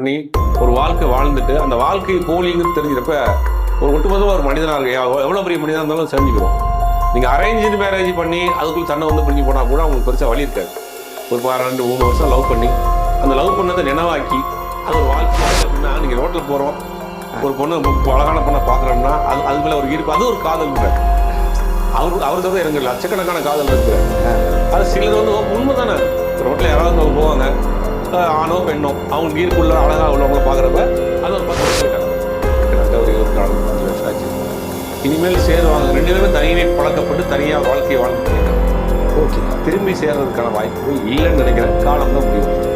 பண்ணி ஒரு வாழ்க்கை வாழ்ந்துட்டு அந்த வாழ்க்கை போலிங்கிறது தெரிஞ்சிருப்ப ஒரு ஒட்டுமொத்தமாக ஒரு மனிதனாக இருக்கு எவ்வளோ பெரிய மனிதனாக இருந்தாலும் செஞ்சுக்கிறோம் நீங்கள் அரேஞ்சு மேரேஜ் பண்ணி அதுக்குள்ள தன்னை வந்து பிரிஞ்சு போனால் கூட அவங்களுக்கு பெருசாக வழி இருக்காது. ஒரு பா- ரெண்டு மூணு வருஷம் லவ் பண்ணி அந்த லவ் பண்ணதை நினைவாக்கி அது ஒரு வாழ்க்கை அப்படின்னா நீங்கள் ரோட்டில் போகிறோம் ஒரு பொண்ணு அழகான பொண்ணை பார்க்குறோம்னா அது அது மேலே ஒரு ஈர்ப்பு அது ஒரு காதல் அவர் அவர் தவிர எனக்கு லட்சக்கணக்கான காதல் இருக்கு. அது சிலது வந்து உண்மை தானே ரோட்டில் யாராவது அவங்க போவாங்க. ஆணோ பெண்ணோ அவங்க ஈர்ப்புள்ள அழகாக உள்ளவங்கள பார்க்குறப்ப அது ஒரு பத்து கிட்டத்தட்ட ஒரு இருபத்தி நாலு அஞ்சு வருஷம் ஆச்சு. இனிமேல் சேருவாங்க. ரெண்டு பேருமே தனியே பழக்கப்பட்டு தனியாக வாழ்க்கையை வாழ்ந்துட்டு இருக்காங்க. ஓகே. திரும்பி சேர்றதுக்கான வாய்ப்புகள் இல்லைன்னு நினைக்கிறேன் காலம் தான் முடியும்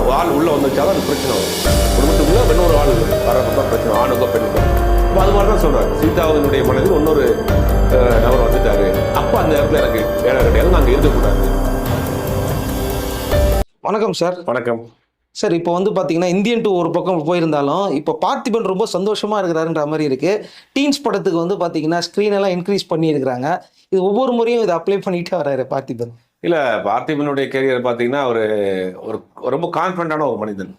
ஒரு ஆள் உள்ள வந்துச்சாலும் அது பிரச்சனை வரும். குடும்பத்துக்குள்ள இன்னொரு ஆள் வரப்போ தான் பிரச்சனை ஆணுக்கோ பெண்ணுக்கோ. அப்போ அது மாதிரி தான் சொல்றாரு. சீதாவினுடைய மனதில் இன்னொரு நபர் வந்துட்டாரு. அப்போ அந்த இடத்துல எனக்கு வேலை கிடையாது. நாங்கள் இருக்கக்கூடாது. வணக்கம் சார் வணக்கம். சார் இப்போ வந்து பார்த்தீங்கன்னா இந்தியன் டூ ஒரு பக்கம் போயிருந்தாலும் இப்போ பார்த்திபன் ரொம்ப சந்தோஷமா இருக்கிறாருன்ற மாதிரி இருக்கு. டீன்ஸ் படத்துக்கு வந்து பார்த்தீங்கன்னா ஸ்க்ரீன் எல்லாம் இன்க்ரீஸ் பண்ணியிருக்கிறாங்க. இது ஒவ்வொரு முறையும் இதை அப்ளை பண்ணிட்டே வராரு பார்த்திபன். இல்லை பார்த்திபனுடைய கேரியர் பார்த்தீங்கன்னா ஒரு ஒரு ரொம்ப கான்ஃபிடண்டான ஒரு மனிதன்.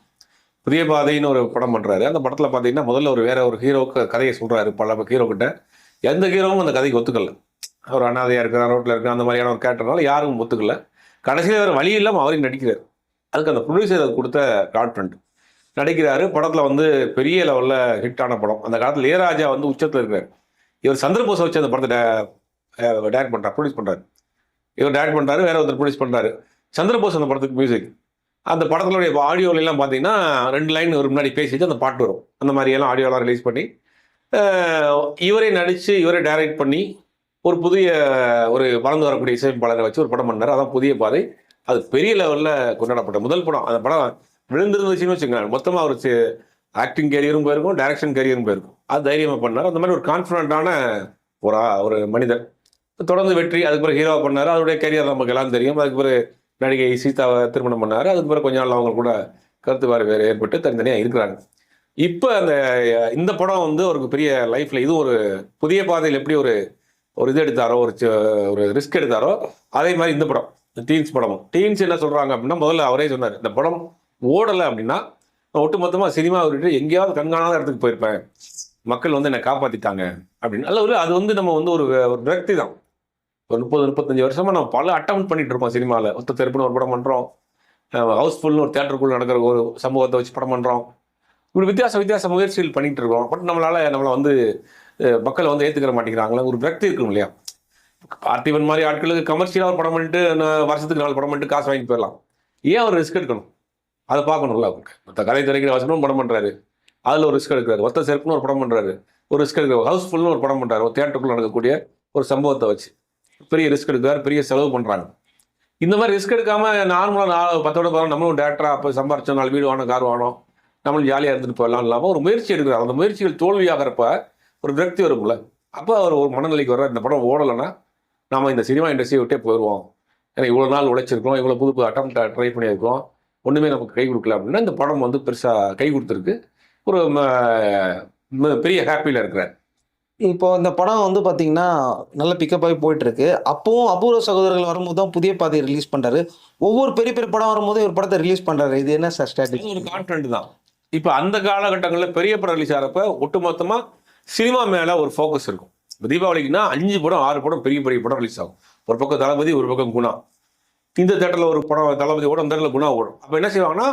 புதிய பாதைன்னு ஒரு படம் பண்ணுறாரு அந்த படத்தில் பார்த்தீங்கன்னா முதல்ல ஒரு வேற ஒரு ஹீரோக்கு கதையை சொல்கிறாரு பல ஹீரோ கிட்ட. எந்த ஹீரோவும் அந்த கதைக்கு ஒத்துக்கல. அவர் அனாதையாக இருக்கிறார் ரோட்டில் இருக்கிற அந்த மாதிரியான ஒரு கேரக்டர்னால யாரும் ஒத்துக்கல. கடைசியில் வேறு வழி இல்லாமல் அவரையும் நடிக்கிறார். அதுக்கு அந்த ப்ரொடியூசர் அது கொடுத்த கான்ஃபிடன்ட் நடிக்கிறாரு. படத்தில் வந்து பெரிய லெவலில் ஹிட் ஆன படம். அந்த காலத்தில் இளையராஜா வந்து உச்சத்தில் இருக்கிறார் இவர் சந்திரபோஸை வச்சு அந்த படத்தை டேரக்ட் பண்ணுறார் ப்ரொடியூஸ் பண்ணுறாரு இவர் டேரக்ட் பண்ணுறாரு வேற ஒருத்தர் ப்ரொடியூஸ் பண்ணுறாரு சந்திரபோஸ் அந்த படத்துக்கு மியூசிக் அந்த படத்துடைய ஆடியோலாம் பார்த்தீங்கன்னா ரெண்டு லைன் ஒரு முன்னாடி பேசிட்டு அந்த பாட்டு வரும். அந்த மாதிரியெல்லாம் ஆடியோலாம் ரிலீஸ் பண்ணி இவரே நடித்து இவரே டைரக்ட் பண்ணி ஒரு புதிய ஒரு வளர்ந்து வரக்கூடிய இசையமைப்பாளரை வச்சு ஒரு படம் பண்ணார். அதான் புதிய பாதை. அது பெரிய லெவலில் கொண்டாடப்பட்ட முதல் படம். அந்த படம் விழுந்திருந்துச்சுன்னு வச்சுக்கோங்க மொத்தமாக ஒரு ஆக்டிங் கேரியரும் போயிருக்கும் டைரக்ஷன் கேரியரும் போயிருக்கும். அது தைரியமாக பண்ணார். அந்த மாதிரி ஒரு கான்ஃபிடண்ட்டான ஒரு ஒரு மனிதர். தொடர்ந்து வெற்றி அதுக்கு பிறகு ஹீரோவாக பண்ணார். அவருடைய கேரியர் நமக்கு எல்லாம் தெரியும். அதுக்கு பிறகு நடிகை சீதாவை திருமணம் பண்ணார். அதுக்கு பிறகு கொஞ்ச நாள் அவங்க கூட கருத்து வேறு வேறு ஏற்பட்டு தனித்தனியாக இருக்கிறாங்க. இப்போ அந்த இந்த படம் வந்து ஒரு பெரிய லைஃப்பில் இது ஒரு புதிய பாதையில் எப்படி ஒரு ஒரு இது எடுத்தாரோ ஒரு ஒரு ரிஸ்க் எடுத்தாரோ அதே மாதிரி இந்த படம். டீன்ஸ் படமும் டீன்ஸ் என்ன சொல்கிறாங்க அப்படின்னா முதல்ல அவரே சொன்னார் இந்த படம் ஓடலை அப்படின்னா நான் ஒட்டுமொத்தமாக சினிமா விட்டு எங்கேயாவது கண்காணாத இடத்துக்கு போயிருப்பேன். மக்கள் வந்து என்னை காப்பாற்றிட்டாங்க அப்படின்னு. அல்ல ஒரு அது வந்து நம்ம வந்து ஒரு ஒரு விரக்தி தான். ஒரு முப்பது முப்பத்தஞ்சு வருஷமாக நம்ம பல அட்டம் பண்ணிட்டு இருப்போம் சினிமாவில் ஒத்த தெருப்புன்னு ஒரு படம் பண்ணுறோம் ஹவுஸ்ஃபுல்னு ஒரு தேட்டருக்குள்ள நடக்கிற ஒரு சமூகத்தை வச்சு படம் பண்ணுறோம் இப்படி வித்தியாச வித்தியாச முயற்சிகள் பண்ணிகிட்டு இருக்கோம். பட் நம்மளால நம்மளை வந்து மக்களை வந்து ஏற்றுக்கிற மாட்டேங்கிறாங்களா. ஒரு விரக்தி இருக்கும் இல்லையா? பார்த்திபன் மாதிரி ஆட்களுக்கு கமர்ஷியலாக ஒரு படம் பண்ணிட்டு வருஷத்துக்கு நாலு படம் பண்ணிட்டு காசு வாங்கிட்டு போயிடலாம். ஏன் அவர் ரிஸ்க் எடுக்கணும்? அதை பார்க்கணும்ல அவருக்கு. மற்ற கதை திரைக்கிற வசனமும் படம் பண்ணுறாரு அதில் ஒரு ரிஸ்க் எடுக்கிறாரு. ஒத்த செருப்புன்னு ஒரு படம் பண்ணுறாரு ஒரு ரிஸ்க் எடுக்கிறார். ஹவுஸ்ஃபுல்னு ஒரு படம் பண்ணுறாரு ஒரு தேட்டருக்குள்ள நடக்கக்கூடிய ஒரு சம்பவத்தை வச்சு. பெரிய ரிஸ்க் எடுக்கிறார். பெரிய செலவு பண்ணுறாங்க இந்த மாதிரி ரிஸ்க் எடுக்காமல் நார்மலாக நாலு பத்தோட போகிறோம் நம்மளும் டேரக்டராக அப்போ சம்பாரிச்சோம். நாலு வீடு வாங்கணும் கார் வாங்கணும் நம்மளும் ஜாலியாக இருந்துட்டு போகலாம் இல்லாமல் ஒரு முயற்சி எடுக்கிறார். அந்த முயற்சிகள் தோல்வியாகிறப்ப ஒரு விரக்தி வரும்ல. அப்போ அவர் ஒரு மனநிலைக்கு வர்றார். இந்த படம் ஓடலைன்னா நாம இந்த சினிமா இண்டஸ்ட்ரியை விட்டே போயிடுவோம் ஏன்னா இவ்வளோ நாள் உழைச்சிருக்கோம் இவ்வளோ புது புது அட்டம் ட்ரை பண்ணியிருக்கோம் ஒன்றுமே நமக்கு கை கொடுக்கல அப்படின்னா இந்த படம் வந்து பெருசாக கை கொடுத்துருக்கு. ஒரு பெரிய ஹாப்பியில் இருக்கிறார். இப்போ இந்த படம் வந்து பார்த்தீங்கன்னா நல்ல பிக்கப் ஆகி போயிட்டு இருக்கு அப்பவும் அபூர்வ சகோதரர்கள் வரும்போது தான் புதிய பாதையை ரிலீஸ் பண்றாரு. ஒவ்வொரு பெரிய பெரிய படம் வரும்போது ஒரு படத்தை ரிலீஸ் பண்றாரு. இது என்ன சார் ஸ்ட்ராட்டஜி ஒரு கான்ஃபிடென்ட் தான். இப்போ அந்த காலகட்டங்களில் பெரிய படம் ரிலீஸ் ஆகிறப்ப ஒட்டுமொத்தமாக சினிமா மேலே ஒரு ஃபோக்கஸ் இருக்கும். இப்போ தீபாவளிக்குன்னா அஞ்சு படம் ஆறு படம் பெரிய பெரிய படம் ரிலீஸ் ஆகும். ஒரு பக்கம் தளபதி ஒரு பக்கம் குணா. இந்த தேட்டரில் ஒரு படம் தளபதி ஓடும் அந்த தேட்டரில் குணா ஓடும். அப்போ என்ன செய்வாங்கன்னா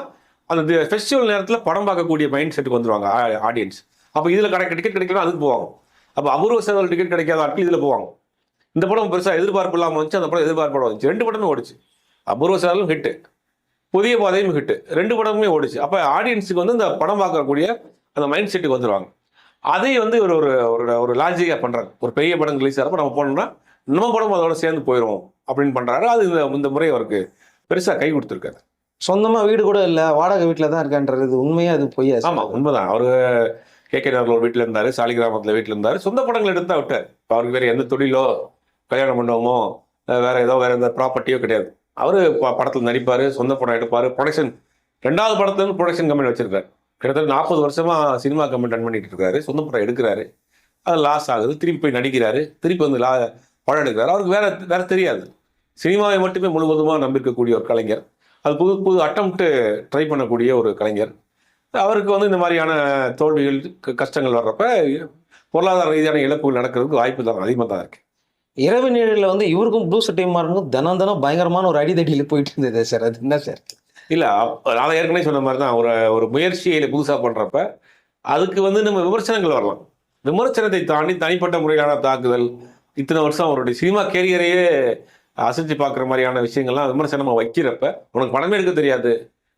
அந்த ஃபெஸ்டிவல் நேரத்தில் படம் பார்க்கக்கூடிய மைண்ட் செட்டுக்கு வந்துருவாங்க ஆடியன்ஸ் அப்போ இதில் கிடைக்க டிக்கெட் கிடைக்கலாம் அதுக்கு போவாங்க. அப்போ அபூர்வ சேவல் டிக்கெட் கிடைக்காத ஆட்கள் இதில் போவாங்க. இந்த படம் பெருசாக எதிர்பார்ப்பு இல்லாமல் வந்துச்சு அந்த படம் எதிர்பார்ப்போட வந்துச்சு. ரெண்டு படமும் ஓடிச்சு. அபூர்வ சேவலும் ஹிட்டு புதிய பாதையும் ஹிட்டு ரெண்டு படமுமே ஓடிச்சு. அப்போ ஆடியன்ஸுக்கு வந்து இந்த படம் பார்க்கக்கூடிய அந்த மைண்ட் செட்டுக்கு வந்துருவாங்க. அதை வந்து ஒரு ஒரு ஒரு ஒரு லாஜிக்காக பண்ணுறாங்க ஒரு பெரிய படம் ரிலீஸ் ஆகிறப்ப நம்ம போனோம்னா நம்ம படம் அதோட சேர்ந்து போயிடும் அப்படின்னு பண்ணுறாரு அது இந்த இந்த முறை அவருக்கு பெருசாக கை கொடுத்துருக்காரு. சொந்தமா வீடு கூட இல்ல வாடகை வீட்டில் தான் இருக்கான்றது உண்மையா அது பொய்யா? ஆமாம் உண்மைதான். அவர் கே கே நகரில் ஒரு வீட்டில் இருந்தார் சாலிகிராமத்தில் வீட்டில் இருந்தார். சொந்த படங்கள் எடுத்து விட்டார். இப்போ அவருக்கு வேறு எந்த தொழிலோ கல்யாண மண்டபமோ அஹ் வேற ஏதோ வேற எந்த ப்ராப்பர்ட்டியோ கிடையாது. அவர் படத்தில் நடிப்பார் சொந்த படம் எடுப்பார். ப்ரொடக்ஷன் ரெண்டாவது படத்துல இருந்து ப்ரொடக்ஷன் கம்பெனி வச்சிருக்காரு. கிட்டத்தட்ட நாற்பது வருஷமாக சினிமா கம்பெனி ரன் பண்ணிட்டு இருக்காரு. சொந்த படம் எடுக்கிறாரு. அது லாஸ் ஆகுது. திருப்பி போய் நடிக்கிறாரு. திருப்பி வந்து லா படம் எடுக்கிறாரு. அவருக்கு வேற வேற தெரியாது. சினிமாவை மட்டுமே முழுவதுமாக நம்பியிருக்கக்கூடிய ஒரு கலைஞர். அது புது புது அட்டம்ப்ட்டு ட்ரை பண்ணக்கூடிய ஒரு கலைஞர். அவருக்கு வந்து இந்த மாதிரியான தோல்விகள் க- கஷ்டங்கள் வர்றப்ப பொருளாதார ரீதியான இழப்புகள் நடக்கிறதுக்கு வாய்ப்பு தான் அதிகமாக தான் இருக்கு. இரவு நேரில் வந்து இவருக்கும் ப்ளூ சட்டை மாறனுக்கும் தினம் தினம் பயங்கரமான ஒரு அடிதடியில் போயிட்டு இருந்தது சார். அது என்ன சார்? இல்லை நான் ஏற்கனவே சொன்ன மாதிரி தான் ஒரு ஒரு முயற்சியை புதுசாக பண்ணுறப்ப அதுக்கு வந்து நம்ம விமர்சனங்கள் வரலாம். விமர்சனத்தை தாண்டி தனிப்பட்ட முறையிலான தாக்குதல் இத்தனை வருஷம் அவருடைய சினிமா கேரியரையே அசைச்சு பார்க்குற மாதிரியான விஷயங்கள்லாம் விமர்சனமாக வைக்கிறப்ப உனக்கு படமே எடுக்க தெரியாது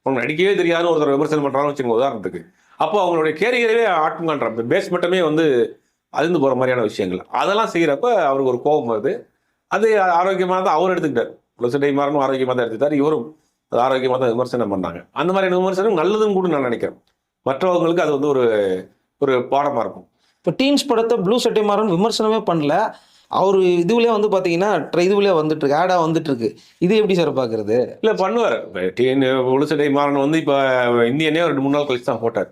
உனக்கு நடிக்கவே தெரியாதுன்னு ஒருத்தர் விமர்சனம் பண்ணுறான்னு வச்சுக்கோங்க உதாரணத்துக்கு. அப்போ அவங்களுடைய கேரியரவே ஆட்டுங்கன்ற பேஸ்மெண்ட்டமே வந்து அதிர்ந்து போகிற மாதிரியான விஷயங்கள். அதெல்லாம் செய்கிறப்ப அவருக்கு ஒரு கோபம் வருது. அது ஆரோக்கியமாக தான் அவர் எடுத்துக்கிட்டார். ப்ளஸ் மாறனும் ஆரோக்கியமாக தான் எடுத்துக்கிட்டார். இவரும் ஆரோக்கியமாக தான் விமர்சனம் பண்ணாங்க அந்த மாதிரியான விமர்சனம் நல்லதுன்னு கூட நான் நினைக்கிறேன். மற்றவங்களுக்கு அது வந்து ஒரு ஒரு பாடமாக இருக்கும். இப்போ டீன்ஸ் படத்தை ப்ளூ சட்டை மாறன் விமர்சனமே பண்ணல. அவர் இதுவுலேயே வந்து பார்த்தீங்கன்னா ட்ரை இதுவுலேயே வந்துட்டு இருக்கு ஆடாக வந்துட்டு இருக்கு. இது எப்படி சார் பார்க்குறது இல்லை பண்ணுவார். டிஎன் உளுசடை மாறன் வந்து இப்போ இந்தியனே ரெண்டு மூணு நாள் கழிச்சு தான் போட்டார்.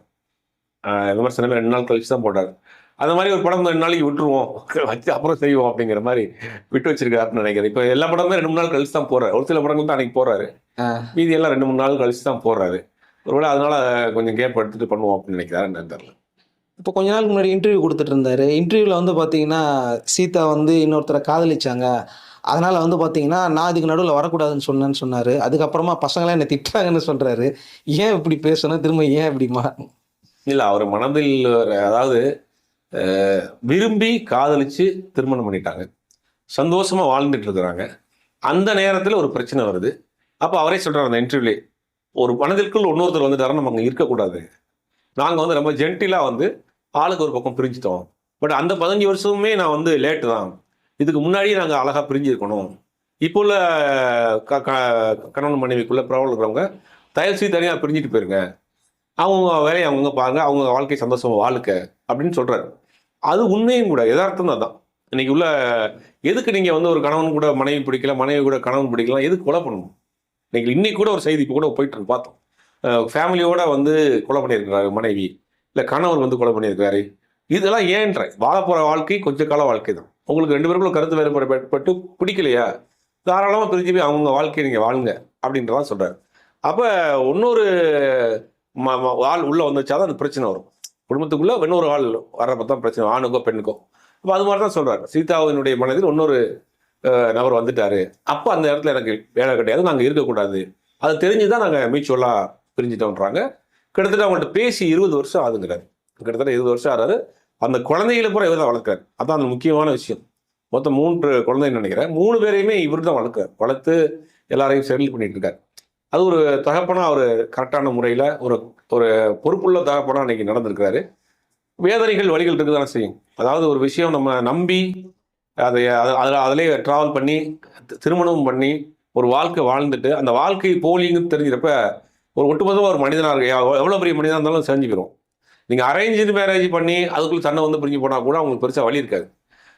விமர்சனமே ரெண்டு நாள் கழிச்சு தான் போட்டார். அந்த மாதிரி ஒரு படம் ரெண்டு நாளைக்கு விட்டுருவோம். வச்சு அப்புறம் செய்வோம் அப்படிங்கிற மாதிரி விட்டு வச்சிருக்காருன்னு நினைக்கிறேன். இப்போ எல்லா படமே ரெண்டு மூணு நாள் கழிச்சு தான் போறாரு. ஒரு சில படங்கள் தான் அன்னைக்கு போறாரு. மீதி எல்லாம் ரெண்டு மூணு நாள் கழிச்சு தான் போறாரு. ஒருவேளை அதனால கொஞ்சம் கேப் எடுத்துட்டு பண்ணுவோம் அப்படின்னு நினைக்கிறாரு என்னன்னு தெரியல. இப்போ கொஞ்ச நாளுக்கு முன்னாடி இன்டர்வியூ கொடுத்துட்டு இருந்தாரு. இன்டர்வியூவில் வந்து பார்த்தீங்கன்னா சீதா வந்து இன்னொருத்தரை காதலிச்சாங்க. அதனால வந்து பார்த்தீங்கன்னா நான் இதுக்கு நடுவில் வரக்கூடாதுன்னு சொன்னேன்னு சொன்னார். அதுக்கப்புறமா பசங்களாம் என்னை திட்டுறாங்கன்னு சொல்கிறாரு ஏன் இப்படி பேசணும்? திரும்ப ஏன் இப்படிமா இல்லை அவர் மனதில் அதாவது விரும்பி காதலிச்சு திருமணம் பண்ணிட்டாங்க. சந்தோஷமா வாழ்ந்துட்டு இருக்கிறாங்க. அந்த நேரத்தில் ஒரு பிரச்சனை வருது. அப்போ அவரே சொல்றாரு அந்த இன்டர்வியூலே ஒரு மனதிற்குள் இன்னொருத்தர் வந்துட்டாரு நம்ம அங்கே இருக்கக்கூடாது. நாங்கள் வந்து ரொம்ப ஜென்டிலாக வந்து ஆளுக்கு ஒரு பக்கம் பிரிஞ்சுட்டோம். பட் அந்த பதினஞ்சு வருஷமுமே நான் வந்து லேட்டு தான். இதுக்கு முன்னாடியே நாங்கள் அழகாக பிரிஞ்சிருக்கணும். இப்போ உள்ள க க- கணவன் மனைவிக்குள்ள ப்ராப்ளம் இருக்கிறவங்க தயவு செய்து தனியாக பிரிஞ்சுட்டு போயிருங்க. அவங்க வேலையை அவங்கவுங்க பாருங்க. அவங்க வாழ்க்கை சந்தோஷமாக வாழ்க்க அப்படின்னு சொல்கிறாரு அது உண்மையும் கூட யதார்த்தம் தான் இன்னைக்கு உள்ள எதுக்கு நீங்க வந்து ஒரு கணவன் கூட மனைவி பிடிக்கல மனைவி கூட கணவன் பிடிக்கலாம் எதுக்கு கொலை பண்ணணும்? இன்னைக்கு இன்னைக்கு கூட ஒரு செய்தி இப்போ கூட போயிட்டு இருக்கு பார்த்தோம். ஃபேமிலியோட வந்து கொலை பண்ணியிருக்கிறாரு மனைவி. இல்லை கணவர் வந்து கொலை பண்ணியிருக்காரு. இதெல்லாம் ஏன்ற வாழ வாழ்க்கை கொஞ்ச கால வாழ்க்கை தான். உங்களுக்கு ரெண்டு பேருக்குள்ள கருத்து வேறுபாடு ஏற்பட்டு பிடிக்கலையா? தாராளமாக பிரிஞ்சு போய் அவங்க வாழ்க்கையை நீங்கள் வாழுங்க அப்படின்றதான் சொல்கிறாரு அப்போ இன்னொரு ம- உள்ளே வந்துச்சா தான் வந்துச்சாதான் அந்த பிரச்சனை வரும். குடும்பத்துக்குள்ள இன்னொரு ஆள் வர்றப்ப தான் பிரச்சனை ஆணுக்கோ பெண்ணுக்கோ. அப்போ அது மாதிரி தான் சொல்கிறார் சீதாவினுடைய மனதில் இன்னொரு நபர் வந்துட்டாரு. அப்போ அந்த இடத்துல எனக்கு வேலை கிடையாது நாங்கள் இருக்கக்கூடாது. அது தெரிஞ்சு தான் நாங்கள் மியூச்சுவலாக பிரிஞ்சுட்டோன்றாங்க. கிட்டத்தட்ட அவங்கள்ட்ட பேசி இருபது வருஷம் ஆகுங்கிறாரு கிட்டத்தட்ட இருபது வருஷம் ஆறாரு அந்த குழந்தைகளை பூரா இவர் தான் வளர்க்குறாரு. அதான் அந்த முக்கியமான விஷயம். மொத்தம் மூன்று குழந்தைன்னு நினைக்கிறேன். மூணு பேரையுமே இவர் தான் வளர்க்குறாரு. வளர்த்து எல்லாரையும் செட்டில் பண்ணிட்டு இருக்காரு. அது ஒரு தகப்பனா அவர் கரெக்டான முறையில் ஒரு ஒரு பொறுப்புள்ள தகப்பனா அன்றைக்கி நடந்திருக்கிறாரு. வேதனைகள் வழிகள் இருக்கு தானே செய்யும். அதாவது ஒரு விஷயம் நம்ம நம்பி அதை அதில் அதிலே ட்ராவல் பண்ணி திருமணமும் திருமணம் பண்ணி ஒரு வாழ்க்கை வாழ்ந்துட்டு அந்த வாழ்க்கை போலிங்கன்னு தெரிஞ்சிறப்ப ஒரு ஒட்டுமொத்தமாக ஒரு மனிதனாக இருக்கு எவ்வளோ பெரிய மனிதனாக இருந்தாலும் செஞ்சுக்கிறோம் நீங்கள் அரேஞ்சு மேரேஜ் பண்ணி அதுக்குள்ளே சண்டை வந்து பிரிஞ்சு போனால் கூட அவங்களுக்கு பெருசாக வழி இருக்காது.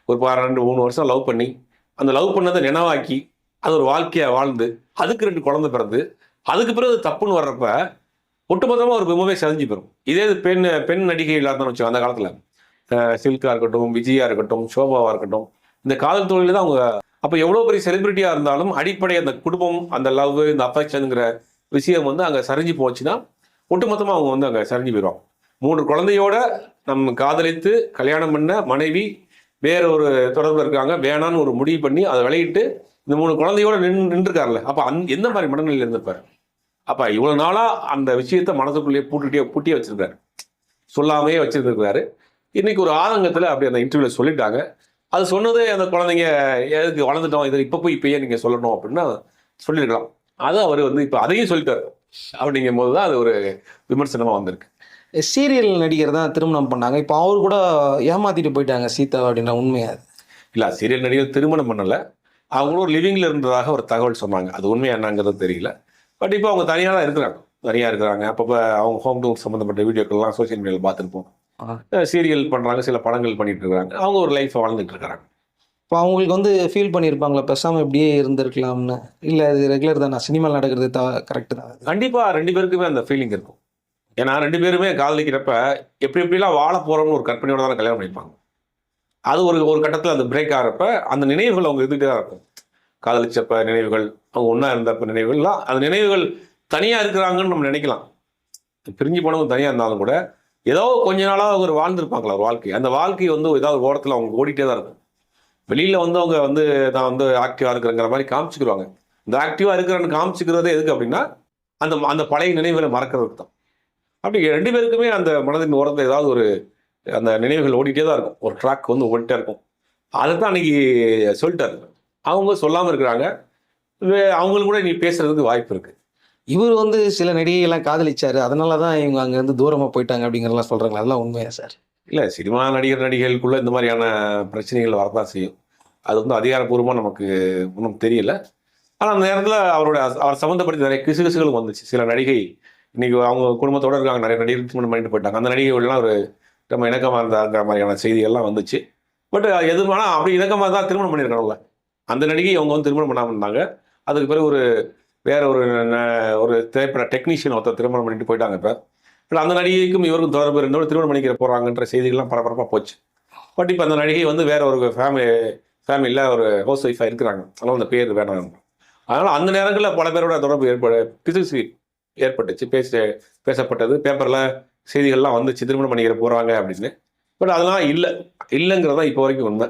ஒரு பா- ரெண்டு மூணு வருஷம் லவ் பண்ணி அந்த லவ் பண்ணதை நினைவாக்கி அது ஒரு வாழ்க்கையாக வாழ்ந்து அதுக்கு ரெண்டு குழந்தை பிறந்து அதுக்கு பிறகு தப்புன்னு வர்றப்ப ஒட்டுமொத்தமாக ஒரு பிம்பமே செதஞ்சு போயிடும் இதே இது பெண் பெண் நடிகை இல்லாதான் வச்சோம் அந்த காலத்தில். சில்கா இருக்கட்டும் விஜயா இருக்கட்டும் சோபாவாக இருக்கட்டும் இந்த காதல் தொழில் தான் அவங்க அப்போ எவ்வளோ பெரிய செலிபிரிட்டியாக இருந்தாலும் அடிப்படை அந்த குடும்பம் அந்த லவ் இந்த அஃபெக்ஷனுங்கிற விஷயம் வந்து அங்கே சரிஞ்சு போச்சுன்னா ஒட்டுமொத்தமாக அவங்க வந்து அங்கே சரிஞ்சு போயிடுவாங்க மூன்று குழந்தையோட நம்ம காதலித்து கல்யாணம் பண்ண மனைவி வேற ஒரு தொடர்பு இருக்காங்க வேணான்னு ஒரு முடிவு பண்ணி அதை விளையிட்டு இந்த மூணு குழந்தையோட நின்று நின்றுருக்காருல்ல. அப்போ அந் எந்த மாதிரி மனநிலையில் இருந்திருப்பாரு? அப்போ இவ்வளோ நாளாக அந்த விஷயத்த மனசுக்குள்ளேயே பூட்டிட்டே பூட்டியே வச்சிருக்காரு. சொல்லாமையே வச்சிருந்திருக்காரு இன்னைக்கு ஒரு ஆதங்கத்தில் அப்படி அந்த இன்டர்வியூவில் சொல்லிட்டாங்க. அது சொன்னது அந்த குழந்தைங்க எதுக்கு வளர்ந்துட்டோம்? இதை இப்போ போய் இப்பயே நீங்கள் சொல்லணும் அப்படின்னா சொல்லியிருக்கலாம். அதை அவர் வந்து இப்போ அதையும் சொல்லிட்டாரு. அப்படிங்கும் போது தான் அது ஒரு விமர்சனமாக வந்திருக்கு. சீரியல் நடிகர் தான் திருமணம் பண்ணாங்க. இப்போ அவர் கூட ஏமாத்திட்டு போயிட்டாங்க சீதா அப்படின்ற உண்மையா. அது இல்லை சீரியல் நடிகர் திருமணம் பண்ணலை. அவங்களும் ஒரு லிவிங்கில் இருந்ததாக ஒரு தகவல் சொன்னாங்க. அது உண்மையா என்னங்கிறது தெரியல. பட் இப்போ அவங்க தனியாக தான் இருக்கிறாங்க. தனியாக இருக்கிறாங்க. அப்பப்போ அவங்க ஹோம் டூர் சம்மந்தப்பட்ட வீடியோக்கள்லாம் சோஷியல் மீடியாவில் பார்த்துருப்போம். சீரியல் பண்ணுறாங்க சில படங்கள் பண்ணிட்டு இருக்காங்க அவங்க ஒரு லைஃப்பை வாழ்ந்துட்டு இருக்காங்க. இப்போ அவங்களுக்கு வந்து ஃபீல் பண்ணியிருப்பாங்களா பேசாமல் இப்படியே இருந்திருக்கலாம்னு? இல்லை இது ரெகுலர் தான்? நான் சினிமாவில் நடக்கிறது த கரெக்டு தான்? கண்டிப்பாக ரெண்டு பேருக்குமே அந்த ஃபீலிங் இருக்கும். ஏன்னா ரெண்டு பேருமே காதலிக்கிறப்ப எப்படி எப்படிலாம் வாழ போகிறோம்னு ஒரு கற்பனையோட தானே கல்யாணம் பண்ணியிருப்பாங்க அது ஒரு ஒரு கட்டத்தில் அந்த பிரேக் ஆகிறப்ப அந்த நினைவுகள் அவங்க இருந்துகிட்டே தான் இருக்கும். காதலிச்சப்ப நினைவுகள் அவங்க ஒன்றா இருந்தப்ப நினைவுகள்லாம் அந்த நினைவுகள் தனியாக இருக்கிறாங்கன்னு நம்ம நினைக்கலாம். பிரிஞ்சு போனவங்க தனியாக இருந்தாலும் கூட ஏதோ கொஞ்ச நாளாக ஒரு வாழ்ந்துருப்பாங்களா ஒரு வாழ்க்கை. அந்த வாழ்க்கை வந்து ஏதாவது ஒரு ஓரத்தில் அவங்க ஓடிட்டே தான் இருக்கும். வெளியில் வந்து அவங்க வந்து நான் வந்து ஆக்டிவாக இருக்கிறேங்கிற மாதிரி காமிச்சிக்கிருவாங்க. இந்த ஆக்டிவாக இருக்கிறேன்னு காமிச்சிக்கிறது எதுக்கு அப்படின்னா அந்த அந்த பழைய நினைவுகளை மறக்கிறதுக்கு தான். அப்படி ரெண்டு பேருக்குமே அந்த மனதின் ஓரத்தில் ஏதாவது ஒரு அந்த நினைவுகள் ஓடிட்டே தான் இருக்கும். ஒரு ட்ராக் வந்து ஓடிட்டே இருக்கும். அதை தான் அன்னைக்கு சொல்லிட்டாரு. அவங்க சொல்லாமல் இருக்கிறாங்க. அவங்களுக்கு கூட நீ பேசுறதுக்கு வாய்ப்பு இருக்கு. இவர் வந்து சில நடிகைகள்லாம் காதலிச்சாரு. அதனால தான் இவங்க அங்கேருந்து தூரமாக போயிட்டாங்க அப்படிங்கிறலாம் சொல்கிறாங்களா அதெல்லாம் உண்மையா சார்? இல்லை சினிமா நடிகர் நடிகைகளுக்குள்ள இந்த மாதிரியான பிரச்சனைகள் வரதான் செய்யும். அது வந்து அதிகாரப்பூர்வமாக நமக்கு ஒன்றும் தெரியல. ஆனால் அந்த நேரத்தில் அவரோட அவர் சம்மந்தப்பட்ட நிறைய கிசுகிசுகளும் வந்துச்சு. சில நடிகை இன்னைக்கு அவங்க குடும்பத்தோட இருக்காங்க. நிறைய நடிகர் திருமணம் பண்ணிட்டு போயிட்டாங்க. அந்த நடிகைகள்லாம் ஒரு நம்ம இணக்கமாக இருந்தாங்கிற மாதிரியான செய்திகள்லாம் வந்துச்சு. பட் எதுமானா அப்படி இணக்கமாக தான் திருமணம் பண்ணியிருக்காங்கல்ல அந்த நடிகை அவங்க வந்து திருமணம் பண்ணாமல் இருந்தாங்க. அதுக்கு பிறகு ஒரு வேற ஒரு ஒரு திரைப்பட டெக்னீஷியன் ஒருத்தர் திருமணம் பண்ணிட்டு போயிட்டாங்க இப்போ. பட் அந்த நடிகைக்கும் இவருக்கும் தொடர்பு இருந்தோட திருமணம் பண்ணிக்கிற போகிறாங்கன்ற செய்திகள்லாம் பரபரப்பாக போச்சு. பட் இப்போ அந்த நடிகை வந்து வேற ஒரு ஃபேமிலி ஃபேமிலியில் ஒரு ஹவுஸ் ஒய்ஃபாக இருக்கிறாங்க. அதனால் அந்த பேர் வேணாம். அதனால் அந்த நேரங்களில் பல பேரோட தொடர்பு ஏற்பட பிசுசி ஏற்பட்டுச்சு. பேச பேசப்பட்டது. பேப்பரில் செய்திகள்லாம் வந்துச்சு. திருமணம் பண்ணிக்கிற போகிறாங்க அப்படின்னு. பட் அதெல்லாம் இல்லை. இல்லைங்கிறது தான் இப்போ வரைக்கும் உண்மை.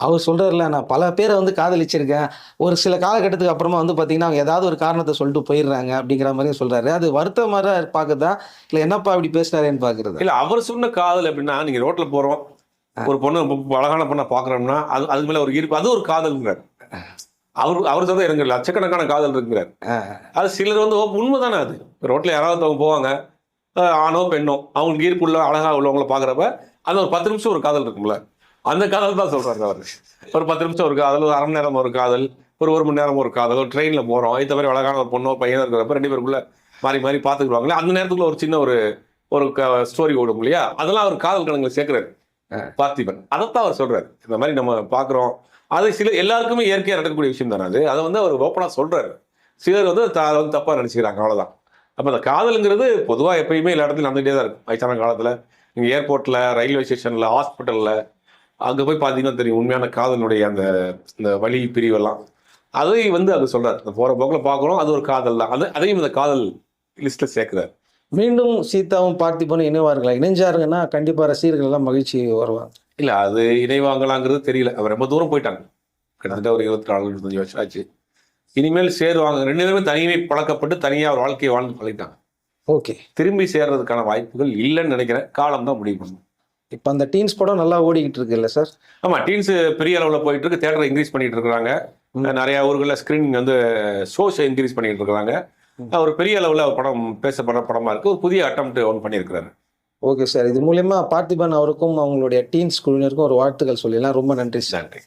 அவர் சொல்றாருல நான் பல பேரை வந்து காதலிச்சிருக்கேன். ஒரு சில காலகட்டத்துக்கு அப்புறமா வந்து பார்த்தீங்கன்னா அவங்க ஏதாவது ஒரு காரணத்தை சொல்லிட்டு போயிடுறாங்க அப்படிங்கிற மாதிரி சொல்றாரு. அது வருத்தமாக தான் பார்க்குதா இல்லை என்னப்பா இப்படி பேசுறாருன்னு பார்க்குறது? இல்ல அவர் சொன்ன காதல் எப்படின்னா நீங்க ரோட்ல போறோம். ஒரு பொண்ணு அழகான பொண்ணை பாக்குறோம்னா அது அது மேல ஒரு ஈர்ப்பு. அது ஒரு காதல்ங்கிறார். அவர் அவர் சொல்றது எனக்கு லட்சக்கணக்கான காதல் இருக்குங்கிறார். அது சிலர் வந்து ஓ, உண்மைதானே அது. ரோட்ல யாராவது அவங்க போவாங்க ஆணோ பெண்ணோ அவங்களுக்கு ஈர்ப்பு உள்ள அழகா உள்ளவங்கள பாக்குறப்ப அது ஒரு பத்து நிமிஷம் ஒரு காதல் இருக்கும்ல. அந்த காதல் தான் சொல்றாரு அவர். ஒரு பத்து நிமிஷம் ஒரு காதல் ஒரு அரை மணி நேரம் ஒரு காதல் ஒரு ஒரு மணி நேரம் ஒரு காதல் ஒரு ட்ரெயினில் போகிறோம் இந்த மாதிரி அழகான ஒரு பொண்ணோ பையனோ இருக்கிறப்ப ரெண்டு பேருக்குள்ள மாறி மாறி பார்த்துக்குவாங்களே அந்த நேரத்துக்குள்ள ஒரு சின்ன ஒரு ஒரு ஸ்டோரி ஓடும் இல்லையா? அதெல்லாம் அவர் காதல் கணங்களை சேர்க்கிறாரு பார்த்திபன். அதைத்தான் அவர் சொல்றாரு. இந்த மாதிரி நம்ம பார்க்குறோம் அது சில எல்லாருக்குமே இயற்கையாக நடக்கக்கூடிய விஷயம் தானே அது. அதை வந்து அவர் ஓப்பனாக சொல்றாரு. சிலர் வந்து த- அதை வந்து தப்பாக நினச்சிக்கிறாங்க. அவ்வளோதான் அப்போ அந்த காதலுங்கிறது பொதுவாக எப்பயுமே எல்லா இடத்துலையும் நடந்துகிட்டே தான் இருக்கும். வயசான காலத்தில் நீங்கள் ஏர்போர்ட்டில் ரயில்வே ஸ்டேஷனில் ஹாஸ்பிட்டலில் அங்கே போய் பார்த்தீங்கன்னா தெரியும் உண்மையான காதலுடைய அந்த இந்த வழி பிரிவெல்லாம். அதை வந்து அது இந்த போகிற போக்கில் பார்க்குறோம் அது ஒரு காதல் தான். அது அதையும் இந்த காதல் லிஸ்ட்டில் சேர்க்குறாரு. மீண்டும் சீதாவும் பார்த்திபனும் இணைவார்களா? இணைஞ்சாருங்கன்னா கண்டிப்பாக ரசிகர்கள் எல்லாம் மகிழ்ச்சி வருவாங்க. இல்லை அது இணைவாங்களாங்கிறது தெரியல. அவர் ரொம்ப தூரம் போயிட்டாங்க. கிட்டத்தட்ட ஒரு இருபத்தி நாலு இருபத்தஞ்சு வருஷம் ஆச்சு. இனிமேல் சேருவாங்க. ரெண்டு பேருமே தனிமை பழக்கப்பட்டு தனியாக ஒரு வாழ்க்கையை வாழ்ந்து பழகிட்டாங்க. ஓகே. திரும்பி சேர்றதுக்கான வாய்ப்புகள் இல்லைன்னு நினைக்கிறேன். காலம் தான் முடிவு பண்ணும். இப்போ அந்த டீன்ஸ் படம் நல்லா ஓடிக்கிட்டு இருக்கு இல்லை சார் ஆமா டீன்ஸ் பெரிய அளவில் போயிட்டு இருக்கு. தேட்டரை இன்க்ரீஸ் பண்ணிட்டு இருக்காங்க நிறைய ஊர்களில் ஸ்கிரீனிங் வந்து ஷோஸ் இன்க்ரீஸ் பண்ணிட்டு இருக்காங்க ஒரு பெரிய அளவில் படம் பேசப்படுற படமா இருக்கு. ஒரு புதிய அட்டம் ஒன்று பண்ணியிருக்கிறாரு. ஓகே சார் இது மூலயமா பார்த்திபன் அவருக்கும் அவங்களுடைய டீன்ஸ் குழுவினருக்கும் ஒரு வாழ்த்துக்கள் சொல்லிடலாம். ரொம்ப நன்றி சார் நன்றி.